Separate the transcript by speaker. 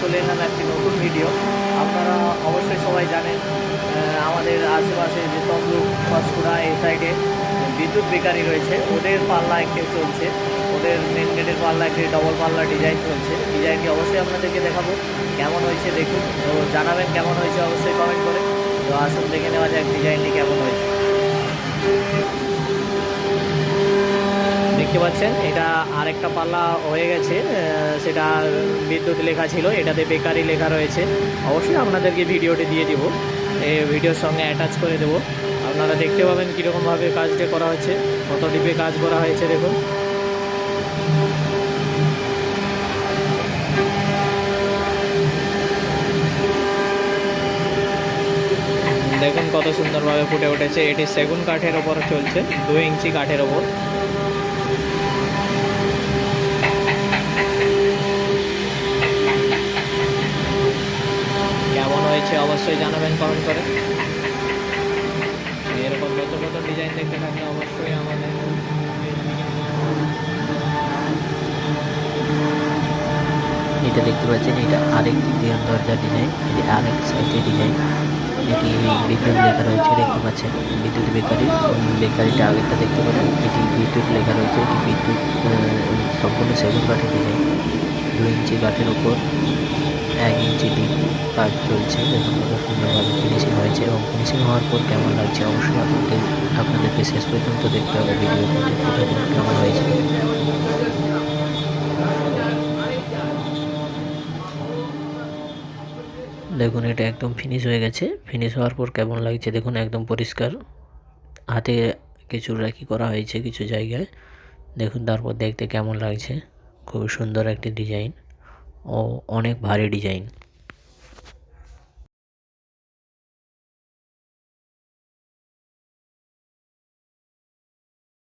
Speaker 1: চলে এলাম একটি নতুন ভিডিও আপনারা অবশ্যই সবাই জানেন আমাদের আশেপাশে যে তমলুক পাঁশকুড়া এই সাইডে বিদ্যুৎ বেকারি রয়েছে। ওদের পাল্লা একটি চলছে। ওদের মেন গেটের পাল্লা একটি ডবল পাল্লা ডিজাইন চলছে। ডিজাইনটি অবশ্যই আপনাদেরকে দেখাবো, কেমন হয়েছে দেখুন। তো জানাবেন কেমন হয়েছে অবশ্যই কমেন্ট করে। তো আসুন দেখে নেওয়া যাক ডিজাইনটি কেমন দেখতে পাচ্ছেন, এটা আরেকটা পাল্লা হয়ে গেছে সেটা বিদ্যুৎ লেখা ছিল, এটাতে বেকারি লেখা রয়েছে। অবশ্যই আপনাদেরকে ভিডিওটি দিয়ে দিব এই ভিডিওর সঙ্গে অ্যাটাচ করে দেবো। আপনারা দেখতে পাবেন কীরকমভাবে কাজটা করা হচ্ছে কত ডিপে কাজ করা হয়েছে, দেখুন। দেখুন কত সুন্দরভাবে ফুটে উঠেছে, এটি সেগুন কাঠের ওপর চলছে দু ইঞ্চি কাঠের ওপর। অবশ্যই জানাবেন কমেন্ট করে। এরকম নতুন নতুন ডিজাইন দেখতে থাকলে অবশ্যই আমাদের
Speaker 2: এটা দেখতে পাচ্ছেন, এটা আরেকটি দেয়াল দরজার ডিজাইন এটি আরেক সাইজের ডিজাইন এটি বিদ্যুৎ লেখা রয়েছে, দেখতে পাচ্ছেন, বিদ্যুৎ বেকারি বেকারিটা আগেরটা দেখতে পাচ্ছেন, এটি বিদ্যুৎ লেখা রয়েছে, এটি বিদ্যুৎ সম্পূর্ণ সেগুন কাঠের ডিজাইন দু ইঞ্চি কাঠের ডিপ কাজ চলছে, দেখুন কত সুন্দরভাবে ফিনিশিং হয়েছে এবং ফিনিশিং হওয়ার পর কেমন লাগছে অবশ্যই আপনাদের, আপনাদেরকে শেষ পর্যন্ত দেখতে হবে থাকুন কেমন হয়েছে। দেখুন, এটা একদম ফিনিশ হয়ে গেছে ফিনিশ হওয়ার পর কেমন লাগছে দেখুন, একদম পরিষ্কার। হাতে কিছু রাখি করা হয়েছে কিছু জায়গায়, দেখুন তারপর দেখতে কেমন লাগছে, খুবই সুন্দর একটি ডিজাইন ও অনেক ভারী ডিজাইন